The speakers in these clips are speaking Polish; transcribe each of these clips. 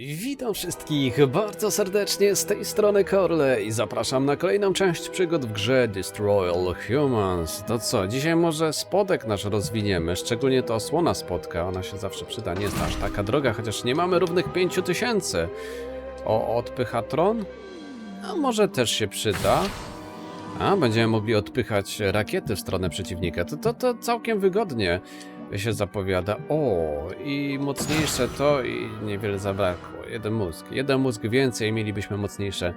Witam wszystkich bardzo serdecznie z tej strony Corley i zapraszam na kolejną część przygód w grze Destroy All Humans. To co, dzisiaj może spodek nasz rozwiniemy, szczególnie to osłona spodka, ona się zawsze przyda, nie jest aż taka droga, chociaż nie mamy równych 5000. O, odpychatron? A może też się przyda. A, będziemy mogli odpychać rakiety w stronę przeciwnika, to, to, to całkiem wygodnie się zapowiada. O, i mocniejsze to i niewiele zabrakło. Jeden mózg. Jeden mózg więcej, mielibyśmy mocniejsze,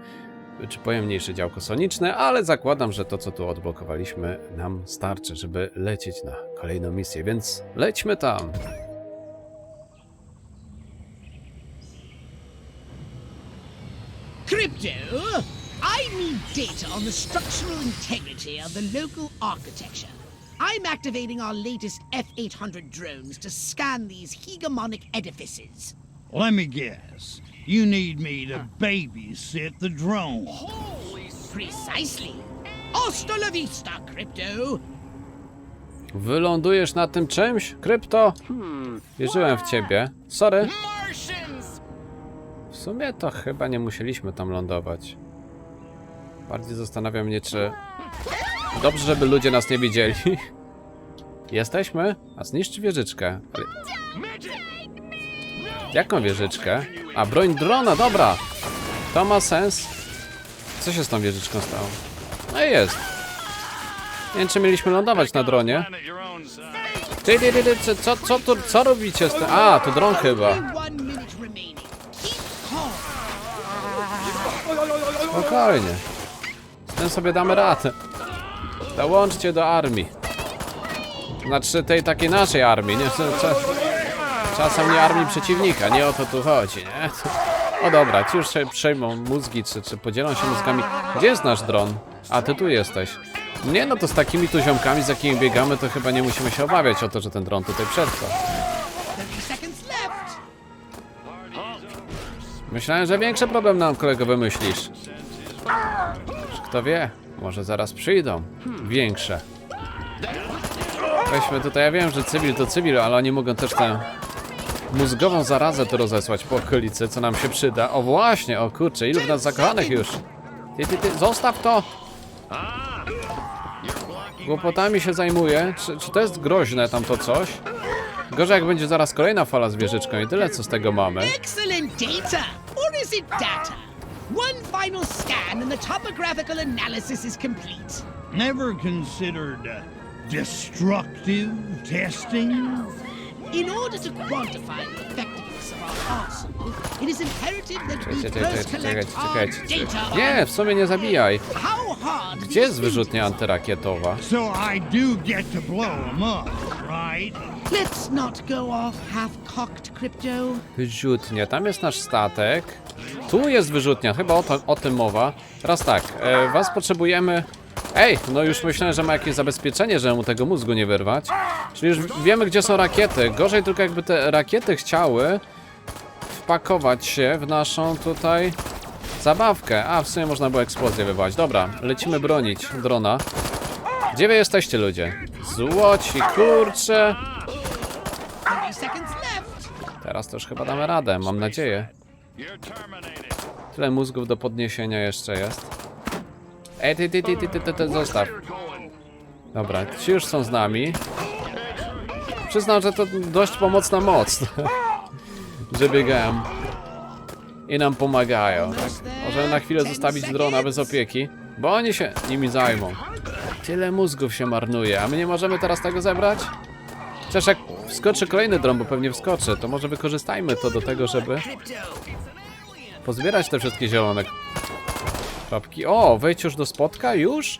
czy pojemniejsze działko soniczne, ale zakładam, że to, co tu odblokowaliśmy, nam starczy, żeby lecieć na kolejną misję, więc lećmy tam. Crypto, I need data on the structural integrity of the local architecture. I'm activating our latest F 800 drones to scan these hegemonic edifices. Let me guess. You need me to babysit the drone. Precisely. Hasta la vista, Crypto. Wylądujesz na tym czymś, krypto? Wierzyłem w ciebie. Sorry. W sumie to chyba nie musieliśmy tam lądować. Bardziej zastanawia mnie, czy... Dobrze, żeby ludzie nas nie widzieli. Jesteśmy? A zniszczy wieżyczkę. Ale... Jaką wieżyczkę? A, broń drona, dobra! To ma sens. Co się z tą wieżyczką stało? No i jest. Nie wiem, czy mieliśmy lądować na dronie. Ty, ty, ty, ty, co, co, co, tu, co robicie z tym? A, to dron chyba. Spokojnie. Z tym sobie damy radę. Dołączcie do armii. Znaczy tej takiej naszej armii, nie? Cza- Czasem nie armii przeciwnika, nie o to tu chodzi, nie? O dobra, ci już sobie przejmą mózgi, czy, czy podzielą się mózgami. Gdzie jest nasz dron? A, ty tu jesteś. Nie, no to z takimi tu ziomkami, z jakimi biegamy, to chyba nie musimy się obawiać o to, że ten dron tutaj przetrwa. 30 seconds left. Myślałem, że większy problem nam kolego wymyślisz. Kto wie, może zaraz przyjdą. Większe. Weźmy tutaj, ja wiem, że cywil to cywil, ale oni mogą też tę mózgową zarazę tu rozesłać po okolicy, co nam się przyda. O właśnie, o kurczę, ilu w nas zakochanych już. Ty, ty, ty, zostaw to! Głupotami się zajmuję. Czy, czy to jest groźne tamto coś? Gorzej jak będzie zaraz kolejna fala z wieżyczką i tyle co z tego mamy. Excellent data. Data? One final scan and the topographical analysis is complete. Never considered uh, destructive testing? In order to quantify the effectiveness Czekajcie, czekajcie, czekajcie, czekajcie. Nie, w sumie nie zabijaj. Gdzie jest wyrzutnia antyrakietowa? So I do get to blow them up, right? Let's not go off half-cocked, Crypto. Wyrzutnia, tam jest nasz statek. Tu jest wyrzutnia, chyba o, to, o tym mowa. Teraz tak, e, was potrzebujemy... Ej, no już myślałem, że ma jakieś zabezpieczenie, że mu tego mózgu nie wyrwać. Czyli już wiemy, gdzie są rakiety. Gorzej tylko jakby te rakiety chciały wpakować się w naszą tutaj zabawkę. A, w sumie można było eksplozję wywołać. Dobra, lecimy bronić drona. Gdzie wy jesteście, ludzie? Złoci, kurcze. 30 seconds left. Teraz to już chyba damy radę, mam nadzieję. Tyle mózgów do podniesienia jeszcze jest. Ej, ty, ty, ty, ty, ty, ty, ty zostaw. Dobra, ci już są z nami. Przyznam, że to dość pomocna moc. że biegają. I nam pomagają. Tak? Możemy na chwilę zostawić drona bez opieki, bo oni się nimi zajmą. Tyle mózgów się marnuje, a my nie możemy teraz tego zebrać? Chociaż jak wskoczy kolejny dron, bo pewnie wskoczy, to może wykorzystajmy to do tego, żeby pozbierać te wszystkie zielone kropki. O, wejdź już do spotka? Już?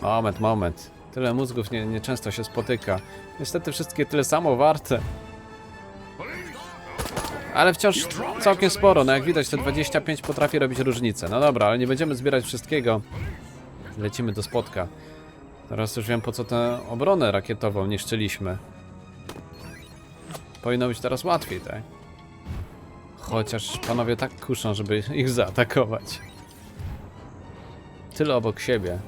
Moment, moment. Tyle mózgów nie, nie często się spotyka. Niestety wszystkie tyle samo warte. Ale wciąż całkiem sporo, no jak widać te 25 potrafi robić różnicę. No dobra, ale nie będziemy zbierać wszystkiego. Lecimy do spotka. Teraz już wiem po co tę obronę rakietową niszczyliśmy. Powinno być teraz łatwiej, tak? Chociaż panowie tak kuszą, żeby ich zaatakować. Tyle obok siebie.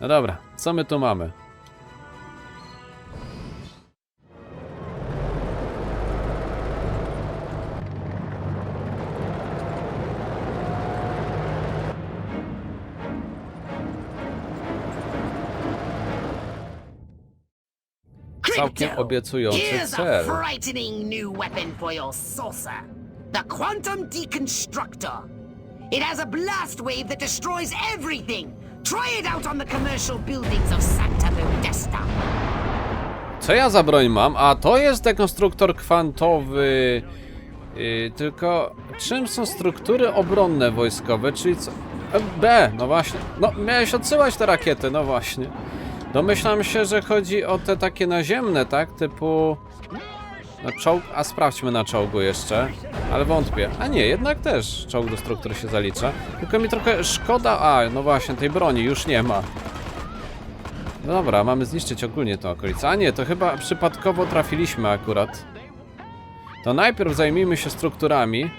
No dobra, co my tu mamy? Całkiem obiecujący cel. The Quantum Deconstructor. It has a blast wave that destroys everything. Try it out on the commercial buildings of Santa Modesta. Co ja za broń mam? A to jest dekonstruktor kwantowy. Yy, tylko czym są struktury obronne wojskowe? Czyli co? E, B, no właśnie. No, miałeś odsyłać te rakiety, no właśnie. Domyślam się, że chodzi o te takie naziemne, tak? Typu. Na czołg. A sprawdźmy na czołgu jeszcze. Ale wątpię. A nie, jednak też czołg do struktury się zalicza. Tylko mi trochę szkoda. A, no właśnie, tej broni już nie ma. No dobra, mamy zniszczyć ogólnie tę okolicę. A nie, to chyba przypadkowo trafiliśmy akurat. To najpierw zajmijmy się strukturami.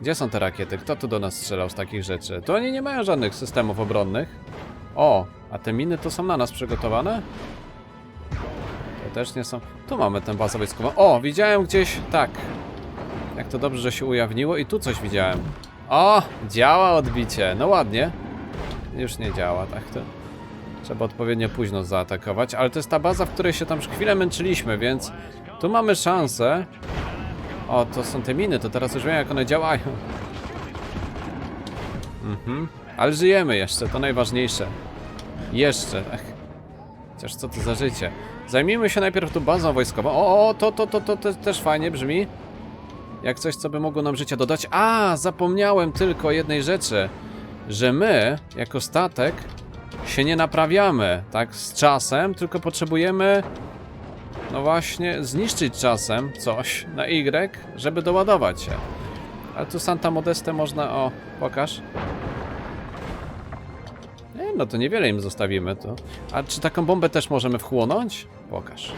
Gdzie są te rakiety? Kto tu do nas strzelał z takich rzeczy? To oni nie mają żadnych systemów obronnych. O, a te miny to są na nas przygotowane? To też nie są. Tu mamy tę bazę wojskową. O, widziałem gdzieś. Tak. Jak to dobrze, że się ujawniło. I tu coś widziałem. O, działa odbicie. No ładnie. Już nie działa, tak to. Trzeba odpowiednio późno zaatakować, ale to jest ta baza, w której się tam chwilę męczyliśmy, więc tu mamy szansę. O, to są te miny, to teraz już wiem jak one działają. Mhm. Ale żyjemy jeszcze, to najważniejsze. Jeszcze. Ach. Chociaż co to za życie. Zajmijmy się najpierw tu bazą wojskową. O, o to, to, to, to, to też fajnie brzmi. Jak coś, co by mogło nam życia dodać. A, zapomniałem tylko jednej rzeczy. Że my, jako statek, się nie naprawiamy, tak, z czasem, tylko potrzebujemy, no właśnie, zniszczyć czasem coś na Y, żeby doładować się. Ale tu Santa Modeste można, o, pokaż. No to niewiele im zostawimy tu. A czy taką bombę też możemy wchłonąć? Pokaż.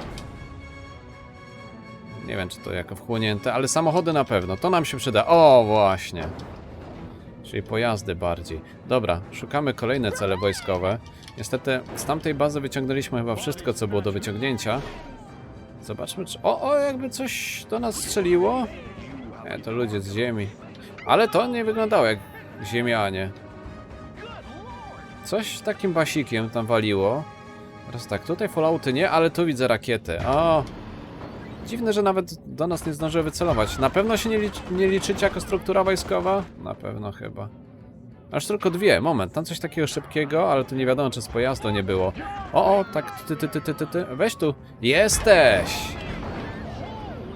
Nie wiem, czy to jako wchłonięte, ale samochody na pewno. To nam się przyda. O, właśnie. Czyli pojazdy bardziej. Dobra, szukamy kolejne cele wojskowe. Niestety z tamtej bazy wyciągnęliśmy chyba wszystko, co było do wyciągnięcia. Zobaczmy, czy... O, o, jakby coś do nas strzeliło. Nie, to ludzie z ziemi. Ale to nie wyglądało jak ziemianie. Coś takim basikiem tam waliło. Teraz tak, tutaj fallouty nie, ale tu widzę rakiety. O! Dziwne, że nawet do nas nie zdążyły wycelować. Na pewno się nie, licz nie liczycie jako struktura wojskowa? Na pewno chyba. Aż tylko dwie, moment, tam coś takiego szybkiego, ale tu nie wiadomo, czy z pojazdu nie było. O, o, tak, ty, ty, ty, ty, ty, ty. weź tu. Jesteś!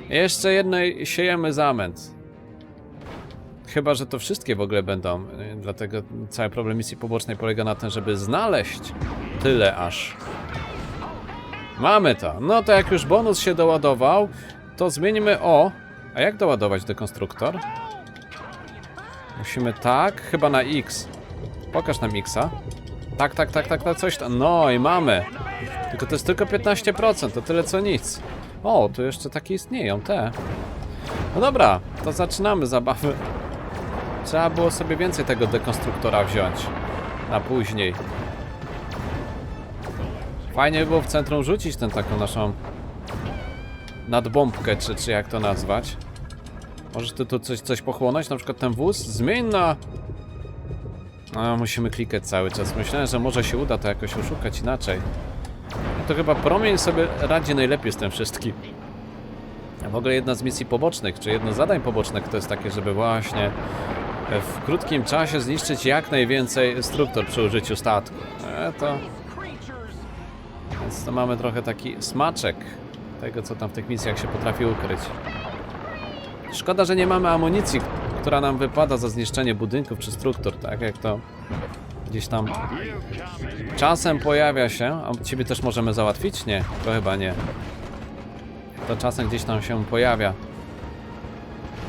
Jeszcze jednej siejemy zamęt. Chyba, że to wszystkie w ogóle będą. y, Dlatego cały problem misji pobocznej polega na tym, żeby znaleźć tyle aż. Mamy to. No to jak już bonus się doładował, to zmienimy o. A jak doładować dekonstruktor? Musimy tak, chyba na X. Pokaż nam Xa. Tak, tak, tak, tak, tak, coś tam. No i mamy. Tylko to jest tylko 15%, to tyle co nic. O, tu jeszcze takie istnieją, te. No dobra, to zaczynamy zabawę. Trzeba było sobie więcej tego dekonstruktora wziąć. Na później. Fajnie by było w centrum rzucić tę taką naszą nadbombkę, czy, czy jak to nazwać. Możesz ty tu coś, coś pochłonąć, na przykład ten wóz? Zmień na... A, musimy klikać cały czas. Myślałem, że może się uda to jakoś oszukać inaczej. No to chyba promień sobie radzi najlepiej z tym wszystkim. A w ogóle jedna z misji pobocznych, czy jedno z zadań pobocznych to jest takie, żeby właśnie w krótkim czasie zniszczyć jak najwięcej struktur przy użyciu statku. E, to... Więc to mamy trochę taki smaczek tego, co tam w tych misjach się potrafi ukryć. Szkoda, że nie mamy amunicji, która nam wypada za zniszczenie budynków czy struktur, tak jak to gdzieś tam czasem pojawia się. A ciebie też możemy załatwić? Nie, to chyba nie. To czasem gdzieś tam się pojawia.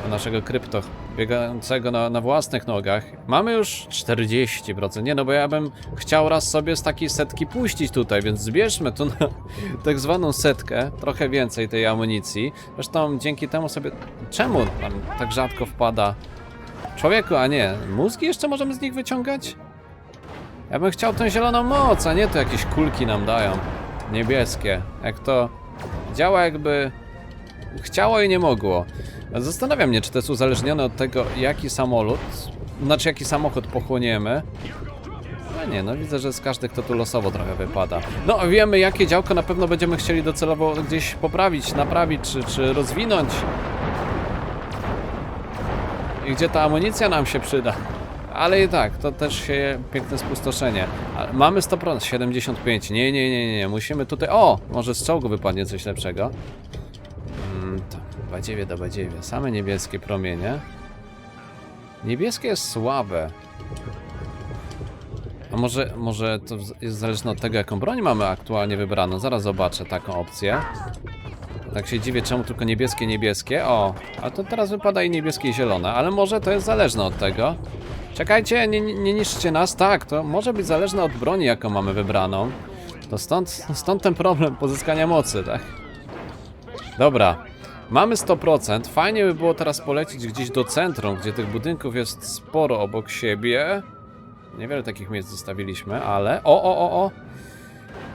Do naszego krypto biegającego na, na własnych nogach. Mamy już 40%. Nie no, bo ja bym chciał raz sobie z takiej setki puścić tutaj, więc zbierzmy tu na tak zwaną setkę, trochę więcej tej amunicji. Zresztą dzięki temu sobie... Czemu tak rzadko wpada? Człowieku, a nie, mózgi jeszcze możemy z nich wyciągać? Ja bym chciał tę zieloną moc, a nie to jakieś kulki nam dają. Niebieskie. Jak to działa jakby chciało i nie mogło. Zastanawiam mnie, czy to jest uzależnione od tego, jaki samolot, znaczy jaki samochód pochłoniemy. No Fajnie, no widzę, że z każdych to tu losowo trochę wypada. No wiemy jakie działko na pewno będziemy chcieli docelowo gdzieś poprawić, naprawić czy, czy rozwinąć. I gdzie ta amunicja nam się przyda. Ale i tak, to też się piękne spustoszenie. Mamy 100%, 75. Nie, nie, nie, nie, musimy tutaj. O! Może z czołgu wypadnie coś lepszego. Badziewie do badziewie. Same niebieskie promienie. Niebieskie jest słabe. A może, może to jest zależne od tego, jaką broń mamy aktualnie wybraną. Zaraz zobaczę taką opcję. Tak się dziwię, czemu tylko niebieskie, niebieskie. O, a to teraz wypada i niebieskie, i zielone. Ale może to jest zależne od tego. Czekajcie, nie nie niszczcie nas. Tak, to może być zależne od broni, jaką mamy wybraną. To stąd, stąd ten problem pozyskania mocy, tak? Dobra. Mamy 100%. Fajnie by było teraz polecić gdzieś do centrum, gdzie tych budynków jest sporo obok siebie. Niewiele takich miejsc zostawiliśmy, ale... O, o, o, o!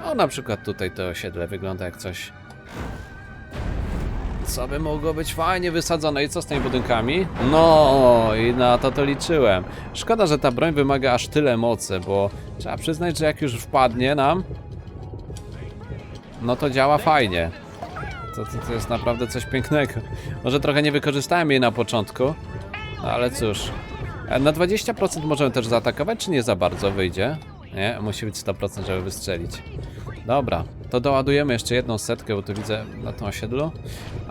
O, na przykład tutaj to osiedle wygląda jak coś... Co by mogło być fajnie wysadzone? I co z tymi budynkami? No, i na to to liczyłem. Szkoda, że ta broń wymaga aż tyle mocy, bo trzeba przyznać, że jak już wpadnie nam, no to działa fajnie. To, to, to jest naprawdę coś pięknego. Może trochę nie wykorzystałem jej na początku, ale cóż. E, Na 20% możemy też zaatakować, czy nie za bardzo wyjdzie? Nie, musi być 100%, żeby wystrzelić. Dobra, to doładujemy jeszcze jedną setkę, bo tu widzę na tym osiedlu.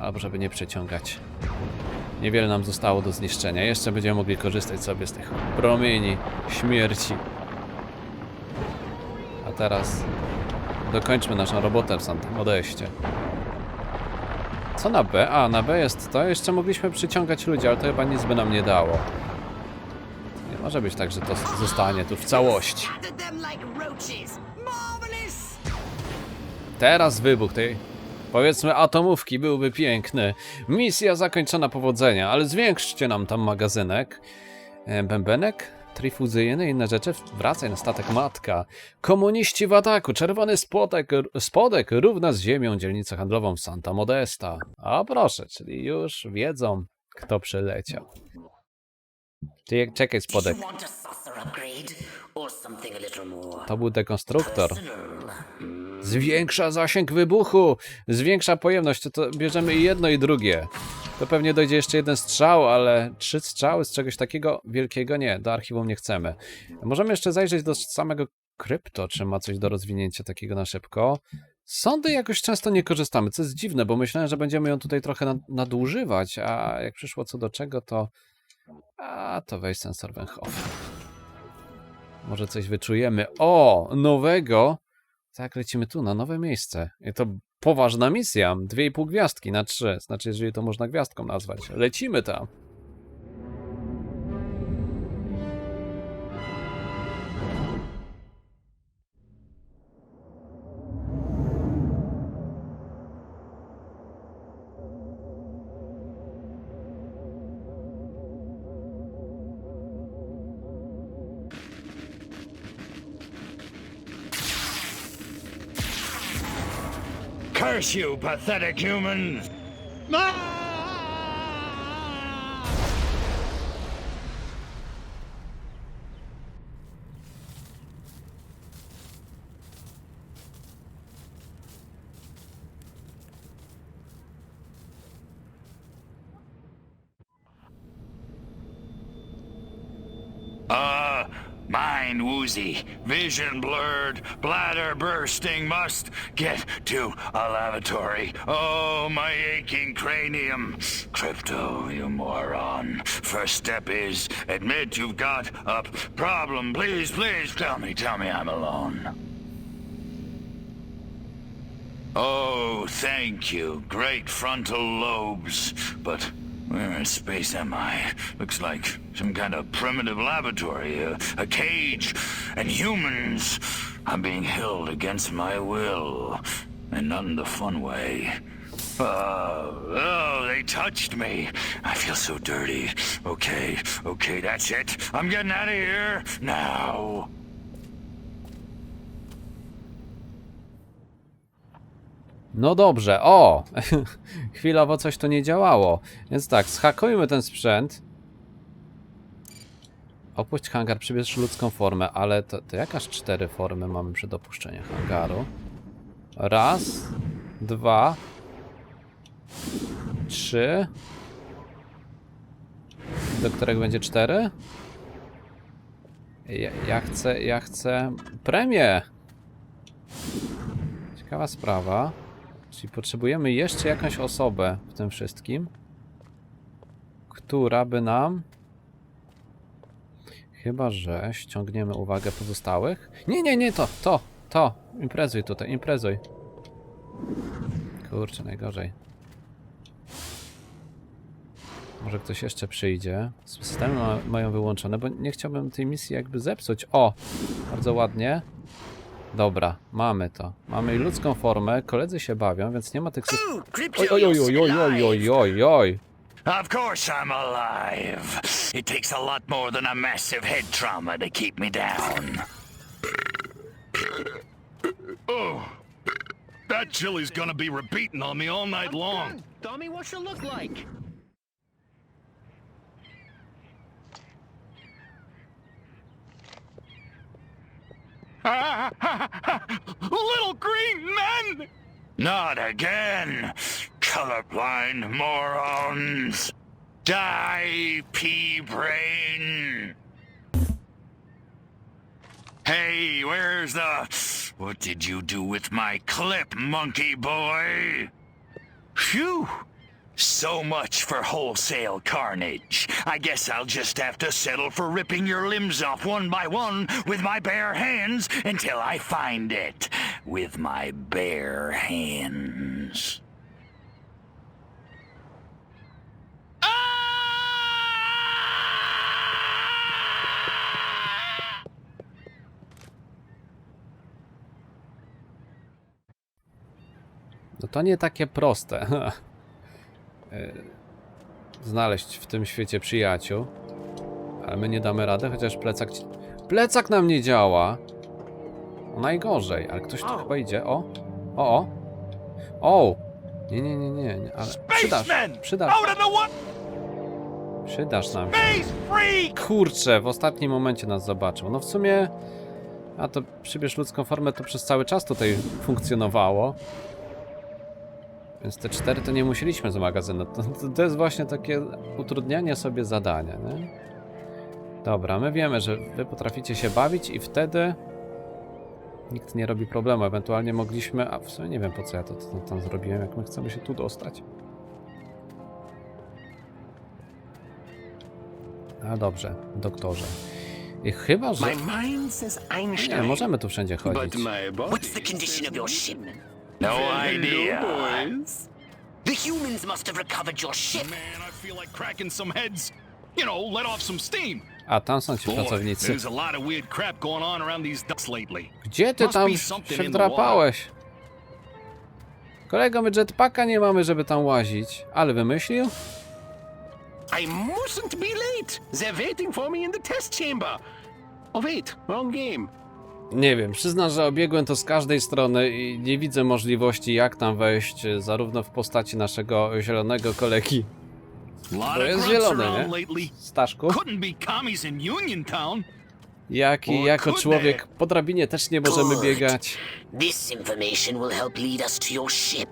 Albo żeby nie przeciągać. Niewiele nam zostało do zniszczenia. Jeszcze będziemy mogli korzystać sobie z tych promieni śmierci. A teraz dokończmy naszą robotę w Santem Odejście. Co na B? A, na B jest to. Jeszcze mogliśmy przyciągać ludzi, ale to chyba nic by nam nie dało. Nie może być tak, że to zostanie tu w całości. Teraz wybuch tej, powiedzmy, atomówki byłby piękny. Misja zakończona powodzenia, ale zwiększcie nam tam magazynek. E, Bębenek? Trifuzyjny i inne rzeczy? Wracaj na statek matka. Komuniści w ataku. Czerwony spodek, spodek równa z ziemią dzielnicę handlową Santa Modesta. A proszę, czyli już wiedzą, kto przyleciał. Ty, czekaj, spodek. To był dekonstruktor. personal? Zwiększa zasięg wybuchu, zwiększa pojemność, to, to bierzemy i jedno i drugie. To pewnie dojdzie jeszcze jeden strzał, ale trzy strzały z czegoś takiego wielkiego nie, do archiwum nie chcemy. Możemy jeszcze zajrzeć do samego krypto, czy ma coś do rozwinięcia takiego na szybko. Sądy jakoś często nie korzystamy, co jest dziwne, bo myślałem, że będziemy ją tutaj trochę nad- nadużywać, a jak przyszło co do czego, to... A, to weź sensor Węchow. Może coś wyczujemy. O, nowego! Tak, lecimy tu, na nowe miejsce. I to poważna misja. Dwie i pół gwiazdki na trzy. Znaczy, jeżeli to można gwiazdką nazwać. Lecimy tam. You, pathetic humans! Uh, mind woozy, vision blurred, bladder bursting, must get to a lavatory. Oh, my aching cranium. Crypto, you moron. First step is admit you've got a problem. Please, please tell me, tell me I'm alone. Oh, thank you. Great frontal lobes. But where in space am I? Looks like some kind of primitive laboratory, a, a cage, and humans. I'm being held against my will, and not in the fun way. Oh, oh, they touched me. I feel so dirty. Okay, okay, that's it. I'm getting out of here now. No dobrze, o! Chwilowo coś to nie działało. Więc tak, schakujmy ten sprzęt. Opuść hangar, przybierz ludzką formę, ale to, to jakaż cztery formy mamy przy dopuszczeniu hangaru? Raz, dwa, trzy. Do którego będzie cztery? Ja, ja chcę, ja chcę premię. Ciekawa sprawa. Czyli potrzebujemy jeszcze jakąś osobę w tym wszystkim, która by nam. Chyba, że ściągniemy uwagę pozostałych. Nie, nie, nie, to, to, to. Imprezuj tutaj, imprezuj. Kurczę, najgorzej. Może ktoś jeszcze przyjdzie. Systemy ma, mają wyłączone, bo nie chciałbym tej misji jakby zepsuć. O! Bardzo ładnie. Dobra, mamy to. Mamy i ludzką formę, koledzy się bawią, więc nie ma tych Oj, oj, oj, oj, oj, oj, oj, oj. Of course I'm alive. It takes a lot more than a massive head trauma to keep me down. Oh, that chili's gonna be repeating on me all night long. Dummy, what's it look like? Little green men! Not again, colorblind morons. Die, pea brain. Hey, where's the. What did you do with my clip, monkey boy? Phew! So much for wholesale carnage. I guess I'll just have to settle for ripping your limbs off one by one with my bare hands until I find it. With my bare hands. No to nie takie proste. E, Znaleźć w tym świecie przyjaciół. Ale my nie damy rady, chociaż plecak. ci- Plecak nam nie działa! Najgorzej, ale ktoś tu chyba idzie. O! O! O! O! Nie, nie, nie, nie, nie ale przydasz, przydasz, przydasz nam się. Kurczę, w ostatnim momencie nas zobaczył. No w sumie, a to przybierz ludzką formę, to przez cały czas tutaj funkcjonowało. Więc te cztery to nie musieliśmy z magazynu. To, to, to jest właśnie takie utrudnianie sobie zadania, nie? Dobra, my wiemy, że wy potraficie się bawić i wtedy nikt nie robi problemu. Ewentualnie mogliśmy, a w sumie nie wiem po co ja to, to tam zrobiłem, jak my chcemy się tu dostać. A dobrze, doktorze. I chyba, że... My mind says Nie, możemy tu wszędzie chodzić. What's the condition of your ship? No idea. boys. The humans must have recovered your ship. Man, I feel like cracking some heads. You know, let off some steam. A, tam są ci Boy, pracownicy. there's a lot of weird crap going on around these ducks lately. Gdzie ty must tam be something się in the wdrapałeś? Kolego, my jetpacka nie mamy, żeby tam łazić. Ale wymyślił? I mustn't be late. They're waiting for me in the test chamber. Oh wait, wrong game. Nie wiem, przyznam, że obiegłem to z każdej strony i nie widzę możliwości, jak tam wejść, e, zarówno w postaci naszego zielonego kolegi To jest zielone, nie? Staszku, jak i jako człowiek po drabinie też nie możemy biegać. This information will help lead us to your ship.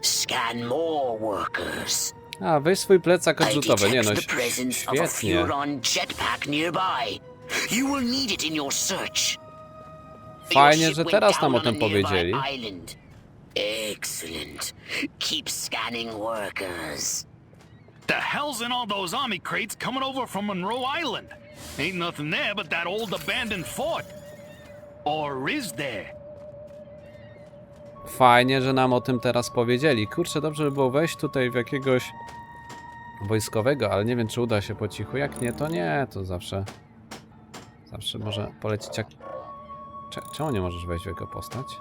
Scan more workers. A, weź swój plecak odrzutowy, nie no, świetnie. You will need it in your search. Fajnie, że teraz nam o tym powiedzieli. Excellent. Keep scanning workers. The hell's in all those army crates coming over from Monroe Island? Ain't nothing there but that old abandoned fort. Or is there? Fajnie, że nam o tym teraz powiedzieli. Kurczę, dobrze by było wejść tutaj w jakiegoś wojskowego, ale nie wiem, czy uda się po cichu. Jak nie, to nie, to zawsze. Zawsze może polecić jak. Cze- Czemu nie możesz wejść w jego postać?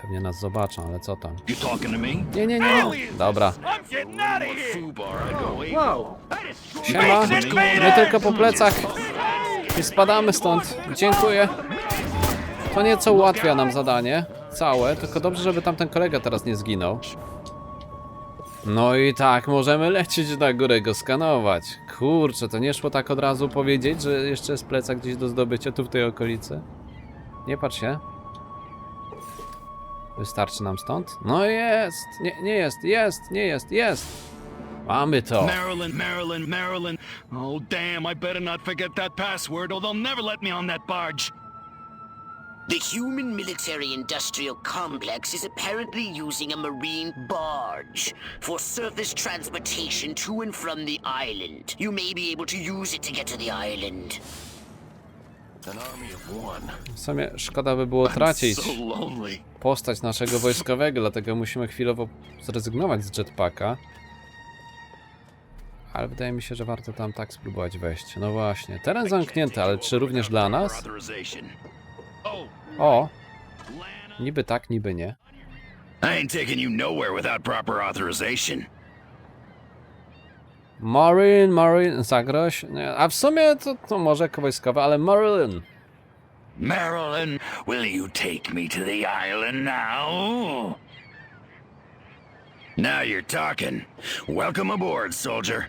Pewnie nas zobaczą, ale co tam? Nie, nie, nie. nie. Dobra. Siema. My tylko po plecach. I spadamy stąd. Dziękuję. To nieco ułatwia nam zadanie. Całe, tylko dobrze, żeby tamten kolega teraz nie zginął. No i tak, możemy lecieć na górę, go skanować. Kurczę, to nie szło tak od razu powiedzieć, że jeszcze jest plecak gdzieś do zdobycia tu w tej okolicy? Nie patrz się. Wystarczy nam stąd? No jest! Nie, nie jest, jest, nie jest, jest! Mamy to! Maryland, Maryland, Maryland. Oh, damn, I better not forget that password or they'll never let me on that barge. The human military industrial complex is apparently using a marine barge for surface transportation to and from the island. You may be able to use it to get to the island. An army of one. W sumie szkoda by było tracić So lonely. postać naszego wojskowego, dlatego musimy chwilowo zrezygnować z jetpacka. Ale wydaje mi się, że warto tam tak spróbować wejść. No właśnie, teren zamknięty, ale czy również dla nas? Authorization. Oh, O, niby tak, niby nie. I ain't taking you nowhere without proper authorization. Marine, Marine, zagroź. Nie, a w sumie to, to może wojskowe, ale Marilyn. Marilyn, will you take me to the island now? Now you're talking. Welcome aboard, soldier.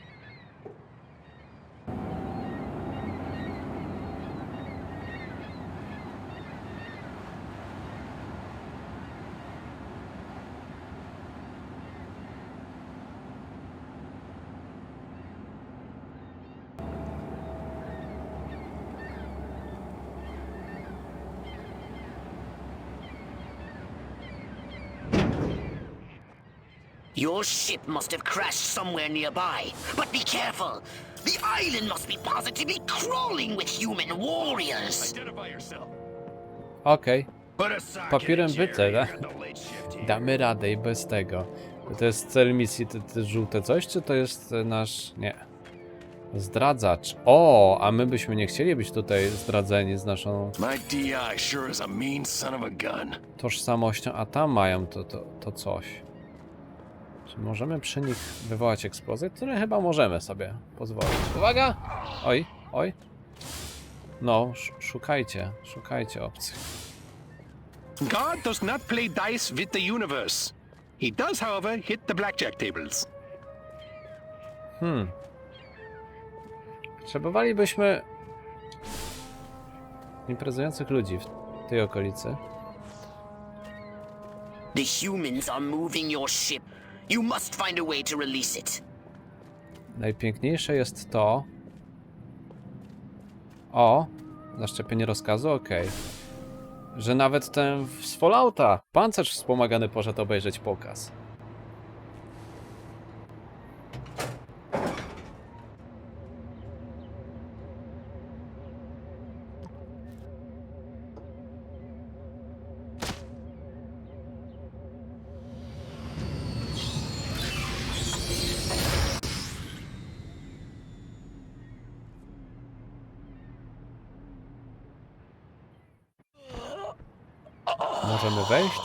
Your ship must have crashed somewhere nearby. But be careful. The island must be positively crawling with human warriors. Identify yourself. Okej, Papierem shift here. damy radę i bez tego. To jest cel misji, te, te żółte coś, czy to jest e, nasz... nie. Zdradzacz. O, a my byśmy nie chcieli być tutaj zdradzeni z naszą My DI sure is a mean son of a gun. tożsamością, a tam mają to, to, to coś. Czy możemy przy nich wywołać eksplozję? Które chyba możemy sobie pozwolić. Uwaga! Oj, oj. No, sz- szukajcie, szukajcie obcych. God does not play dice with the universe. He does, however, hit the blackjack tables. Potrzebowalibyśmy imprezujących ludzi w tej okolicy. The humans are moving your ship. You must find a way to release it. Najpiękniejsze jest to... O, zaszczepienie rozkazu, okej. Że nawet ten z Fallouta, pancerz wspomagany poszedł obejrzeć pokaz.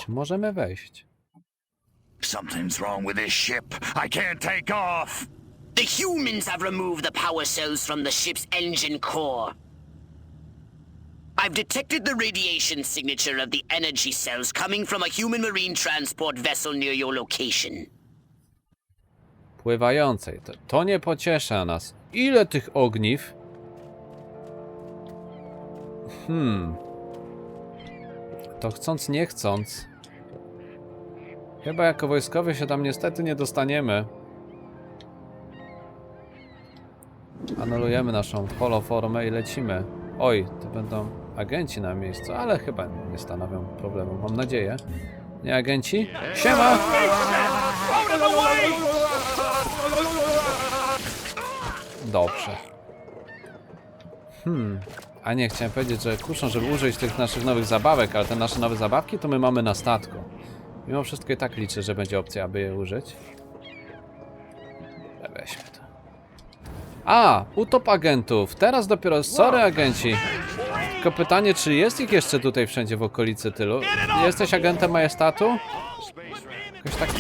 Wejść? Możemy wejść. Something's wrong with this ship. I can't take off. The humans have removed the power cells from the ship's engine core. I've detected the radiation signature of the energy cells coming from a human marine transport vessel near your location. Pływającej. To, to nie pociesza nas. Ile tych ogniw? Hmm. To chcąc, nie chcąc. Chyba jako wojskowy się tam niestety nie dostaniemy. Anulujemy naszą holoformę i lecimy. Oj, to będą agenci na miejscu, ale chyba nie stanowią problemu, mam nadzieję. Nie agenci? Siema! Dobrze. Hmm. A nie, chciałem powiedzieć, że kuszą, żeby użyć tych naszych nowych zabawek, ale te nasze nowe zabawki to my mamy na statku. Mimo wszystko i tak liczę, że będzie opcja, aby je użyć. Weźmy to. A! Utop agentów. Teraz dopiero... Sorry, agenci. Tylko pytanie, czy jest ich jeszcze tutaj wszędzie w okolicy tylu? Jesteś agentem majestatu? Jakoś tak...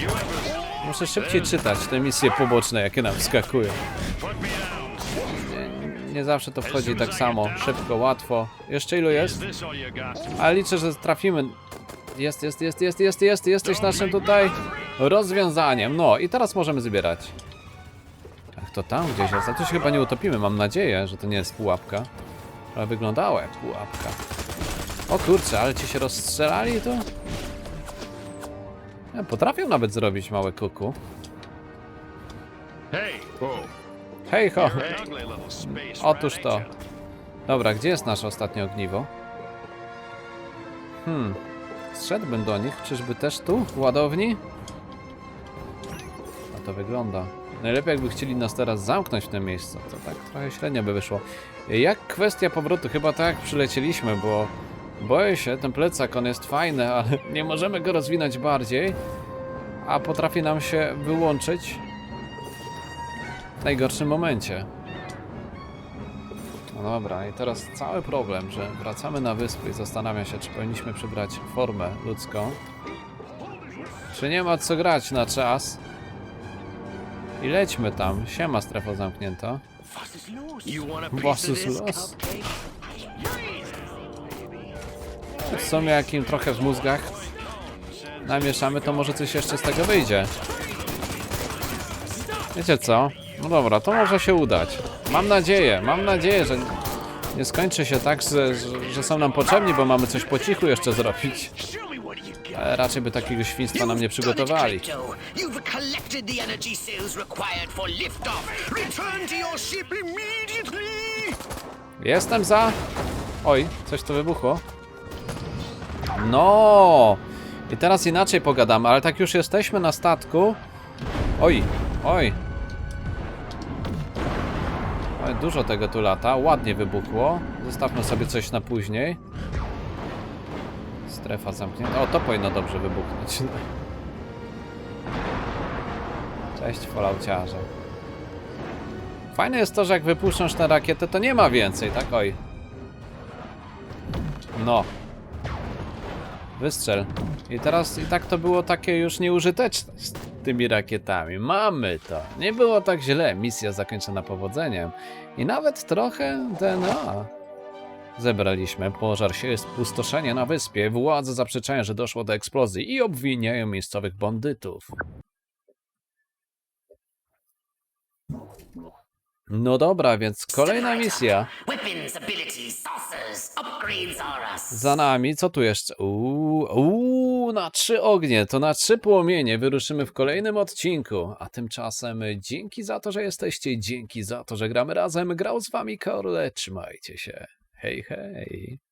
Muszę szybciej czytać te misje poboczne, jakie nam wskakują. Nie, nie zawsze to wchodzi tak samo, szybko, łatwo. Jeszcze ilu jest? Ale liczę, że trafimy. Jest, jest, jest, jest, jest, jest, jesteś naszym tutaj rozwiązaniem. No i teraz możemy zbierać. Ach, to tam gdzieś jest. A tu się chyba nie utopimy. Mam nadzieję, że to nie jest pułapka. Ale wyglądała jak pułapka. O kurczę, ale ci się rozstrzelali tu? Ja, potrafią nawet zrobić małe kuku. Hej ho! Little space Otóż to. Dobra, gdzie jest nasze ostatnie ogniwo? Hmm. Zszedłbym do nich. Czyżby też tu? W ładowni? A to wygląda. Najlepiej jakby chcieli nas teraz zamknąć w tym miejscu. To tak trochę średnio by wyszło. Jak kwestia powrotu? Chyba tak przylecieliśmy, bo boję się, ten plecak on jest fajny, ale nie możemy go rozwinąć bardziej. A potrafi nam się wyłączyć w najgorszym momencie. No dobra, i teraz cały problem, że wracamy na wyspę i zastanawiam się, czy powinniśmy przybrać formę ludzką. Czy nie ma co grać na czas? I lećmy tam. Siema, strefa zamknięta. You want a piece Was of is this, los. W sumie jakim trochę w mózgach namieszamy, to może coś jeszcze z tego wyjdzie. Wiecie co? No dobra, to może się udać. Mam nadzieję, mam nadzieję, że nie skończy się tak, że, że, są nam potrzebni, bo mamy coś po cichu jeszcze zrobić. Ale raczej by takiego świństwa nam nie przygotowali. To! Jestem za... Oj, coś tu wybuchło. No! I teraz inaczej pogadamy, ale tak już jesteśmy na statku. Oj, oj. Dużo tego tu lata. Ładnie wybuchło. Zostawmy sobie coś na później. Strefa zamknięta. O, to powinno dobrze wybuchnąć. Cześć, falauciarze. Fajne jest to, że jak wypuszczasz tę rakietę, to nie ma więcej, tak? Oj. No. Wystrzel. I teraz i tak to było takie już nieużyteczne tymi rakietami. Mamy to. Nie było tak źle. Misja zakończona powodzeniem. I nawet trochę DNA. Zebraliśmy. Pożar się jest pustoszenie na wyspie. Władze zaprzeczają, że doszło do eksplozji i obwiniają miejscowych bandytów. No dobra, więc kolejna misja. Za nami, co tu jeszcze? Uuu, uuu, na trzy ognie, to na trzy płomienie wyruszymy w kolejnym odcinku. A tymczasem dzięki za to, że jesteście, dzięki za to, że gramy razem. Grał z wami Korle, trzymajcie się. Hej, hej.